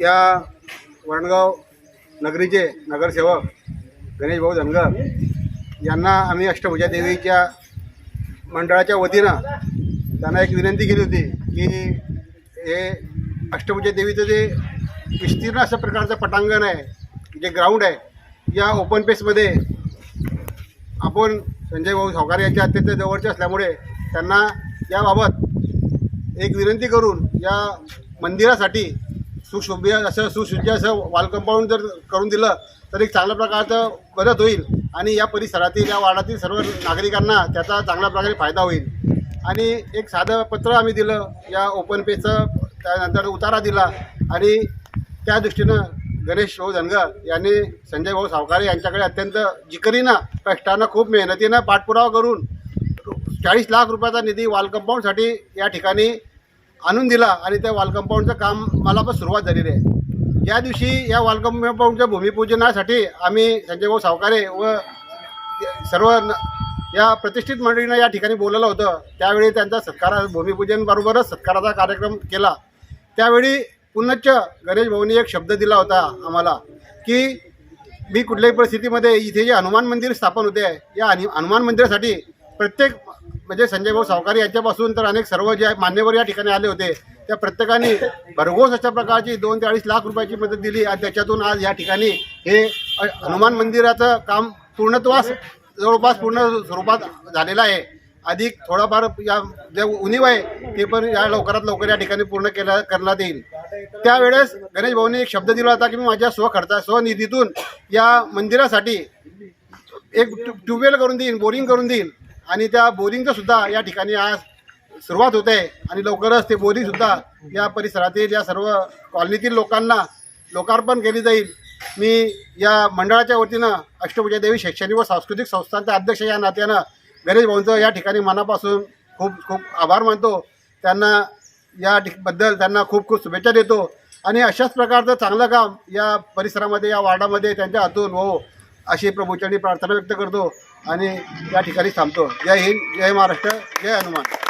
या वरणगाव नगरीचे नगरसेवक गणेश भाऊ धनगर यांना आम्ही अष्टभुजा देवीच्या मंडळाच्या वतीनं त्यांना एक विनंती केली होती की हे अष्टभुजा देवीचं जे विस्तीर्ण अशा प्रकारचं पटांगण आहे जे ग्राउंड आहे या ओपन पेसमध्ये आपण संजय भाऊ सावकार यांच्या अत्यंत जवळचे असल्यामुळे त्यांना याबाबत एक विनंती करून या मंदिरासाठी सुशोभ्य असं सुसज्ज असं वॉल कंपाऊंड जर करून दिलं तर एक चांगल्या प्रकारचं मदत होईल. आणि या परिसरातील या वार्डातील सर्व नागरिकांना त्याचा चांगल्या प्रकारे फायदा होईल. आणि एक साधं पत्र आम्ही दिलं या ओपन पेजचं त्यानंतर उतारा दिला. आणि त्या दृष्टीनं गणेश भाऊ धनगर यांनी संजय भाऊ सावकारे यांच्याकडे अत्यंत जिकरीनं कष्टानं खूप मेहनतीनं पाठपुरावा करून चाळीस लाख रुपयाचा निधी वॉल कंपाऊंडसाठी या ठिकाणी आणून दिला आणि त्या वॉल कंपाऊंडचं काम मला पण सुरुवात झालेली आहे. या दिवशी या वॉल कंपाऊंडच्या भूमिपूजनासाठी आम्ही संजयभाऊ सावकारे व सर्व न- या प्रतिष्ठित मंडळीनं या ठिकाणी बोलवलं होतं. त्यावेळी त्यांचा सत्कार भूमिपूजनबरोबरच सत्काराचा कार्यक्रम केला. त्यावेळी पुनश्च गणेश भाऊनी एक शब्द दिला होता आम्हाला की मी कुठल्याही परिस्थितीमध्ये इथे जे हनुमान मंदिर स्थापन होते या हनुमान मंदिरासाठी प्रत्येक म्हणजे संजय भाऊ सावकारी यांच्यापासून तर अनेक सर्व जे मान्यवर या ठिकाणी आले होते त्या प्रत्येकाने भरघोस अशा प्रकारची दोन ते अडीच लाख रुपयाची मदत दिली आणि त्याच्यातून आज या ठिकाणी हे हनुमान मंदिराचं काम पूर्णत्वास जवळपास पूर्ण स्वरूपात झालेलं आहे. अधिक थोडाफार या जे उणीव आहे ते पण या लवकरात लवकर या ठिकाणी पूर्ण केला करण्यात येईल. त्यावेळेस गणेश भाऊंनी एक शब्द दिला होता की मी माझ्या स्वखर्चा स्वनिधीतून या मंदिरासाठी एक ट्यू- ट्यूबवेल करून देईन बोरिंग करून देईन. आणि त्या बोरिंगचं सुद्धा या ठिकाणी आज सुरुवात होते आणि लवकरच ते बोरिंगसुद्धा या परिसरातील या सर्व कॉलनीतील लोकांना लोकार्पण केली जाईल. मी या मंडळाच्या वतीनं अष्टभुजा देवी शैक्षणिक व सांस्कृतिक संस्थांचे अध्यक्ष या नात्यानं गणेश भाऊंचं या ठिकाणी मनापासून खूप खूप आभार मानतो. त्यांना या बद्दल त्यांना खूप खूप शुभेच्छा देतो. आणि अशाच प्रकारचं चांगलं काम या परिसरामध्ये या वार्डामध्ये त्यांच्या हातून हो अशी प्रभूचरणी प्रार्थना व्यक्त करतो आणि या ठिकाणी थांबतो. जय हिंद जय महाराष्ट्र जय हनुमान.